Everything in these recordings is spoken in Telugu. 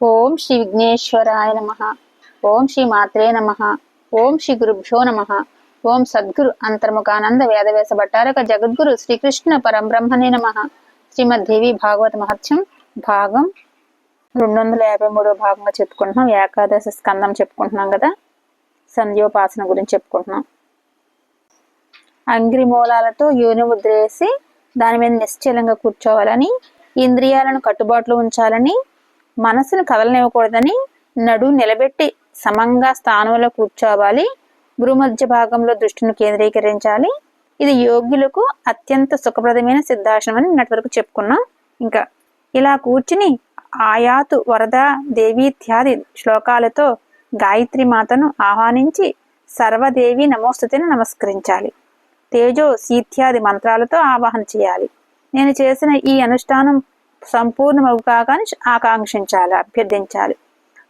ఓం శ్రీ విఘ్నేశ్వరాయ నమ. ఓం శ్రీ మాత్రే నమ. ఓం శ్రీ గురుభ్యో నమ. ఓం సద్గురు అంతర్ముఖానంద వేదవేశ భట్టారక జగద్గురు శ్రీకృష్ణ పరంబ్రహ్మణే నమ. శ్రీమద్దేవి భాగవత మహత్యం భాగం రెండు వందల యాభై మూడో భాగంగా చెప్పుకుంటున్నాం. ఏకాదశ స్కందం చెప్పుకుంటున్నాం కదా. సంధ్యోపాసన గురించి చెప్పుకుంటున్నాం. అంగ్రి మూలాలతో యోని ముద్రేసి దాని మీద నిశ్చలంగా కూర్చోవాలని ఇంద్రియాలను కట్టుబాటులో ఉంచాలని మనసును కదలనివ్వకూడదని నడు నిలబెట్టి సమంగా స్థానంలో కూర్చోవాలి. భూమధ్య భాగంలో దృష్టిని కేంద్రీకరించాలి. ఇది యోగ్యులకు అత్యంత సుఖప్రదమైన సిద్ధాసనం అని నిన్నటి వరకు చెప్పుకున్నాం. ఇంకా ఇలా కూర్చుని ఆయాతు వరద దేవీత్యాది శ్లోకాలతో గాయత్రి మాతను ఆహ్వానించి సర్వదేవి నమోస్తుతిని నమస్కరించాలి. తేజో శీత్యాది మంత్రాలతో ఆవాహన చేయాలి. నేను చేసిన ఈ అనుష్ఠానం సంపూర్ణమవు కాగాని ఆకాంక్షించాలి అభ్యర్థించాలి.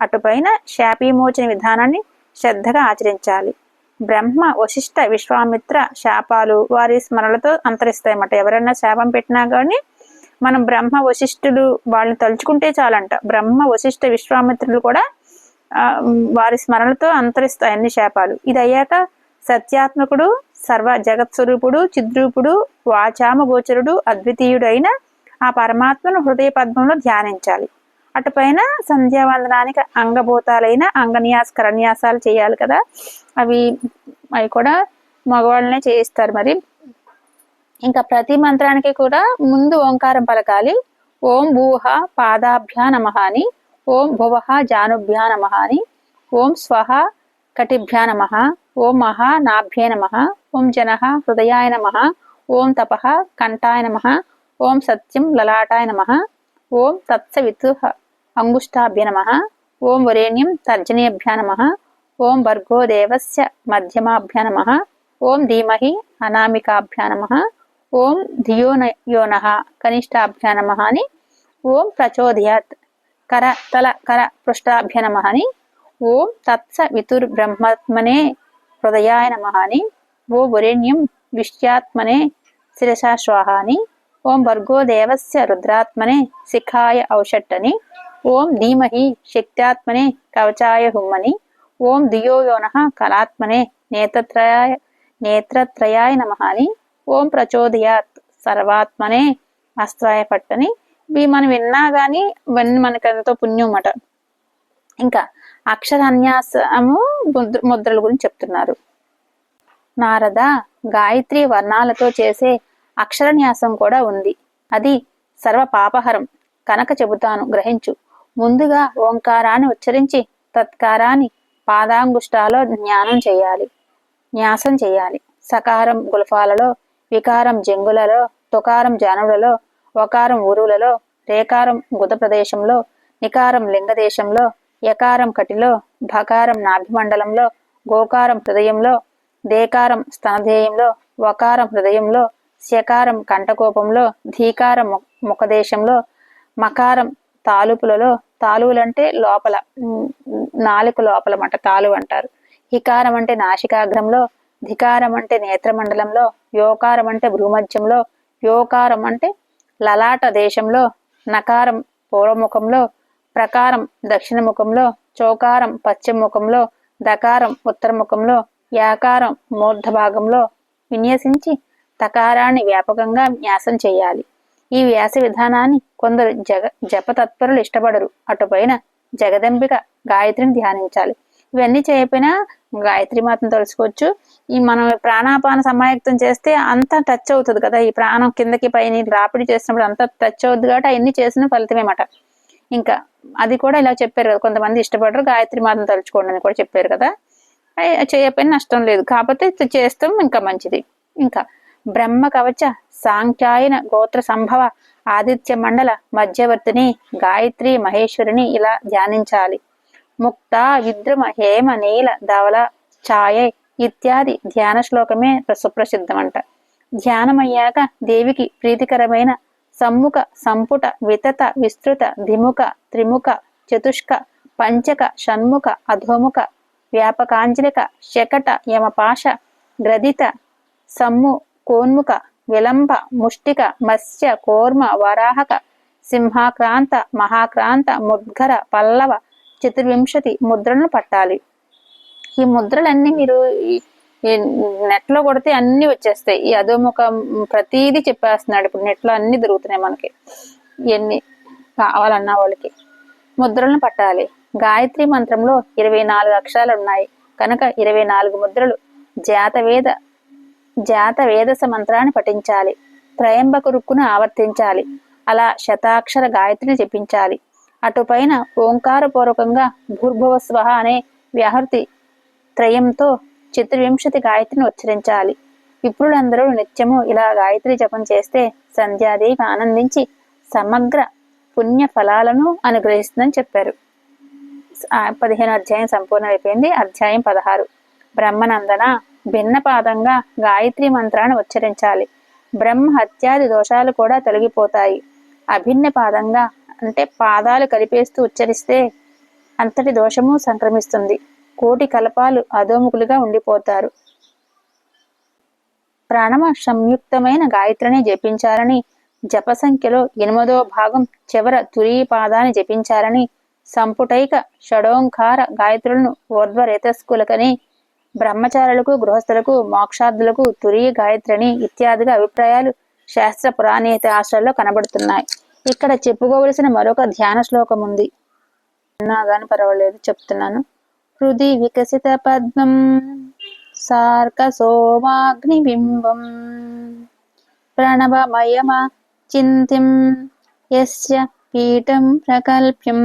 అటుపైన శాపీమోచన విధానాన్ని శ్రద్ధగా ఆచరించాలి. బ్రహ్మ వశిష్ట విశ్వామిత్ర శాపాలు వారి స్మరణలతో అంతరిస్తాయన్నమాట. ఎవరైనా శాపం పెట్టినా కానీ మనం బ్రహ్మ వశిష్ఠులు వాళ్ళని తలుచుకుంటే చాలంట. బ్రహ్మ వశిష్ట విశ్వామిత్రులు కూడా వారి స్మరణలతో అంతరిస్తాయి అన్ని శాపాలు. ఇది అయ్యాక సత్యాత్మకుడు సర్వ జగత్స్వరూపుడు చిద్రూపుడు వాచామ గోచరుడు అద్వితీయుడైన ఆ పరమాత్మను హృదయ పద్మంలో ధ్యానించాలి. అటుపైన సంధ్యావందనానికి అంగభూతాలైన అంగన్యాస్ కరన్యాసాలు చేయాలి కదా. అవి అవి కూడా మగవాళ్ళనే చేయిస్తారు మరి. ఇంకా ప్రతి మంత్రానికి కూడా ముందు ఓంకారం పలకాలి. ఓం భూహ పాదాభ్యా నమ అని ఓం భువహ జానుభ్యా నమ అని ఓం స్వహ కటిభ్యా నమ ఓం మహా నాభ్యే నమ ఓం జన హృదయాయ నమ ఓం తప కంఠాయ నమ ఓం సత్యం లలాటాయ నమ. ఓం తత్సవితు అంగుష్టాభ్య నమ. ఓం వరేణ్యం తర్జనేభ్య నమ. ఓం భర్గోదేవస్య మధ్యమాభ్య నమ. ఓం ధీమహి అనామికాభ్య నమ. ఓం ధియోన యోన కనిష్టాభ్య నమ అని. ఓం ప్రచోదయాత్ కర తల కర పృష్టాభ్య నమ అని. ఓం తత్స వితుర్బ్రహ్మత్మనే హృదయాయ నమ అని. ఓ వరేణ్యం విష్యాత్మనే శిరసా స్వాహ అని. ఓం భర్గో దేవస్య రుద్రాత్మనే శిఖాయ ఔషట్టని ఓం ధీమహి శక్త్యాత్మనే కవచాయ హుమ్మని ఓం దియోయోన కళాత్మనే నేత్రత్రయాయ నేత్రత్రయాయ నమ అని ఓం ప్రచోదయాత్ సర్వాత్మనే అస్త్రాయ పట్టని. ఇవి మనం విన్నా గాని ఇవన్నీ మనకు ఎంతో పుణ్యం అట ఇంకా అక్షరాన్యాసము ముద్రల గురించి చెప్తున్నారు. నారద గాయత్రి వర్ణాలతో చేసే అక్షరన్యాసం కూడా ఉంది. అది సర్వ పాపహరం కనుక చెబుతాను గ్రహించు. ముందుగా ఓంకారాన్ని ఉచ్చరించి తత్కారాన్ని పాదాంగుష్టాలో జ్ఞానం చేయాలి. న్యాసం చేయాలి. సకారం గుల్ఫాలలో వికారం జంగులలో తుకారం జానులలో ఒకారం ఊరులలో రేకారం గుద ప్రదేశంలో నికారం లింగదేశంలో యకారం కటిలో భకారం నాభిమండలంలో గోకారం హృదయంలో దేకారం స్తనధేయంలో వకారం హృదయంలో శకారం కంఠకోపంలో ధీకారం ముఖదేశంలో మకారం తాలుపులలో తాలువులంటే లోపల నాలుక లోపల మాట తాలు అంటారు. హికారం అంటే నాసికాగ్రంలో ధికారం అంటే నేత్రమండలంలో యోకారం అంటే భూమధ్యంలో యోకారం అంటే లలాట దేశంలో నకారం పూర్వముఖంలో ప్రకారం దక్షిణ ముఖంలో చోకారం పశ్చిమ ముఖంలో దకారం ఉత్తర ముఖంలో యాకారం మూర్ధ భాగంలో విన్యసించి తకారాన్ని వ్యాపకంగా న్యాసం చేయాలి. ఈ వ్యాస విధానాన్ని కొందరు జగ జపతత్పరులు ఇష్టపడరు. అటుపైన జగదంబిక గాయత్రిని ధ్యానించాలి. ఇవన్నీ చేయకపోయినా గాయత్రి మాత్రం తెలుసుకోవచ్చు ఈ మనం ప్రాణాపాన సమాయక్తం చేస్తే అంత టచ్ అవుతుంది కదా. ఈ ప్రాణం కిందకి పైన రాపిడి చేసినప్పుడు అంత టచ్ అవుతుంది కాబట్టి అవన్నీ చేసిన ఫలితమేమాట. ఇంకా అది కూడా ఇలా చెప్పారు కదా. కొంతమంది ఇష్టపడరు. గాయత్రి మాత్రం తలుచుకోండి అని కూడా చెప్పారు కదా. చేయకపోయినా నష్టం లేదు. కాకపోతే చేస్తాం ఇంకా మంచిది. ఇంకా బ్రహ్మ కవచ సాంఖ్యాయన గోత్ర సంభవ ఆదిత్య మండల మధ్యవర్తిని గాయత్రి మహేశ్వరిని ఇలా ధ్యానించాలి. ముక్త విద్రమ హేమ నీల ధవల ఛాయ ఇత్యాది ధ్యాన శ్లోకమే సుప్రసిద్ధమంట. ధ్యానమయ్యాక దేవికి ప్రీతికరమైన సమ్ముఖ సంపుట వితత విస్తృత ధిముఖ త్రిముఖ చతుష్క పంచక షణ్ముఖ అధోముఖ వ్యాపకాంజలిక శకట యమపాశ గ్రదిత సమ్ము కోన్ముఖ విలంబ ముష్టిక మత్స్య కోర్మ వరాహక సింహాక్రాంత మహాక్రాంత ముద్గర పల్లవ చతుర్వింశతి ముద్రలను పట్టాలి. ఈ ముద్రలన్నీ మీరు నెట్లో కొడితే అన్ని వచ్చేస్తాయి. ఈ అధోముఖ ప్రతీది చెప్పేస్తున్నాడు. ఇప్పుడు నెట్లో అన్ని దొరుకుతున్నాయి మనకి. ఎన్ని కావాలన్నా వాళ్ళకి ముద్రలను పట్టాలి. గాయత్రి మంత్రంలో ఇరవై నాలుగు అక్షరాలు ఉన్నాయి. కనుక ఇరవై నాలుగు ముద్రలు జాతవేద జాత వేదస మంత్రాన్ని పఠించాలి. త్రయంబక రుక్కును ఆవర్తించాలి. అలా శతాక్షర గాయత్రిని జపించాలి. అటుపైన ఓంకారపూర్వకంగా భూర్భువ స్వహ అనే వ్యాహృతి త్రయంతో చతుర్వింశతి గాయత్రిని ఉచ్చరించాలి. విప్రులందరూ నిత్యము ఇలా గాయత్రి జపం చేస్తే సంధ్యాదేవి ఆనందించి సమగ్ర పుణ్య ఫలాలను అనుగ్రహిస్తుందని చెప్పారు. పదిహేను అధ్యాయం సంపూర్ణ అయిపోయింది అధ్యాయం పదహారు. బ్రహ్మనందన భిన్నపాదంగా గాయత్రి మంత్రాన్ని ఉచ్చరించాలి. బ్రహ్మ హత్యాది దోషాలు కూడా తొలగిపోతాయి. అభిన్న పాదంగా అంటే పాదాలు కలిపేస్తూ ఉచ్చరిస్తే అంతటి దోషము సంక్రమిస్తుంది. కోటి కలపాలు అధోముఖులుగా ఉండిపోతారు. ప్రాణమ సంయుక్తమైన గాయత్రిని జపించాలని జప సంఖ్యలో ఎనిమిదో భాగం చివర తురీ పాదాన్ని జపించాలని సంపుటైక షడోంకార గాయత్రులను ఊర్ధ్వరేతస్కులకని బ్రహ్మచారులకు గృహస్థులకు మోక్షార్థులకు తురియ గాయత్రిని ఇత్యాదిగా అభిప్రాయాలు శాస్త్ర పురాణేత ఆశ్రయాల్లో కనబడుతున్నాయి. ఇక్కడ చెప్పుకోవలసిన మరొక ధ్యాన శ్లోకం ఉంది. గాని పర్వాలేదు చెప్తున్నాను. హృది వికసిత పద్మం సార్క సోమాగ్ని బింబం ప్రణవమయమ చింతిం యస్య పీఠం ప్రకల్ప్యం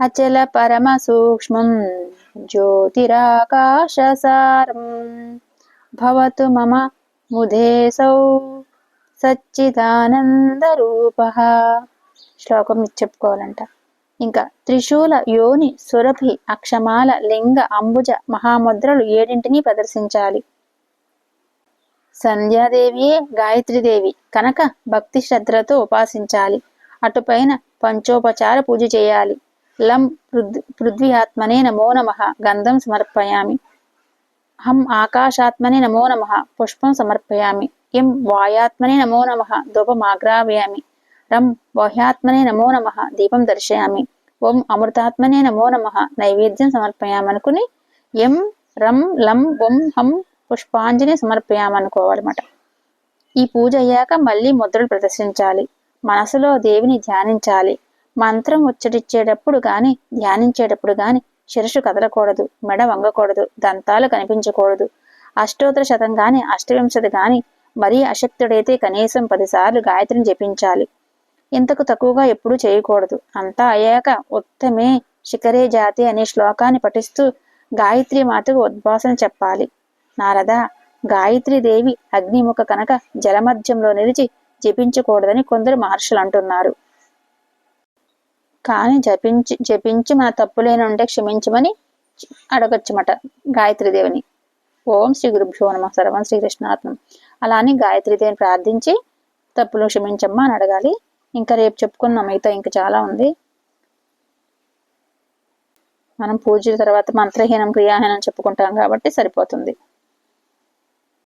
అచల పరమ సూక్ష్మం. ज्योतिराकाशसारं भवतु మమ ముదేసౌ సచ్చిదానందరూప శ్లోకం చెప్పుకోవాలంట. ఇంకా త్రిశూల యోని సురభి అక్షమాల లింగ అంబుజ మహాముద్రలు ఏడింటిని ప్రదర్శించాలి. సంధ్యాదేవియే గాయత్రీదేవి కనుక భక్తి శ్రద్ధలతో ఉపాసించాలి. అటుపైన పంచోపచార పూజ చేయాలి. లం పృథ్వీ ఆత్మనే నమో నమ గంధం సమర్పయామి హం ఆకాశాత్మనే నమో నమ పుష్పం సమర్పయామి ఎం వాయాత్మనే నమో నమ ధూపమాగ్రావయామి రం బాహ్యాత్మనే నమో నమ దీపం దర్శయామి ఓం అమృతాత్మనే నమో నమ నైవేద్యం సమర్పయామనుకుని ఎం రం లం ఓం హం పుష్పాంజలి సమర్పయామనుకోవాలన్నమాట ఈ పూజ అయ్యాక మళ్ళీ ముద్రలు ప్రదర్శించాలి. మనసులో దేవిని ధ్యానించాలి. మంత్రం ఉచ్చరించేటప్పుడు గాని ధ్యానించేటప్పుడు గాని శిరస్సు కదలకూడదు మెడ వంగకూడదు దంతాలు కనిపించకూడదు. అష్టోత్తర శతం గాని అష్టవింశతి గాని మరీ అశక్తుడైతే కనీసం పదిసార్లు గాయత్రిని జపించాలి. ఇంతకు తక్కువగా ఎప్పుడూ చేయకూడదు. అంతా అయ్యాక ఉత్తమే శిఖరే జాతి అనే శ్లోకాన్ని పఠిస్తూ గాయత్రి మాతకు ఉద్భాసన చెప్పాలి. నారద దేవి అగ్నిముఖ కనుక జలమధ్యంలో నిలిచి జపించకూడదని కొందరు మహర్షులు అంటున్నారు. కానీ జపించి జపించి మన తప్పులేని ఉంటే క్షమించమని అడగచ్చుమట దేవిని ఓం శ్రీ గురుభ్యో నమ. సర్వం శ్రీకృష్ణాత్మం అలా అని దేవిని ప్రార్థించి తప్పులు క్షమించమ్మా అని అడగాలి. ఇంకా రేపు చెప్పుకుందాం మిగతా ఇంకా చాలా ఉంది. మనం పూజల తర్వాత మంత్రహీనం క్రియాహీనం చెప్పుకుంటాం కాబట్టి సరిపోతుంది.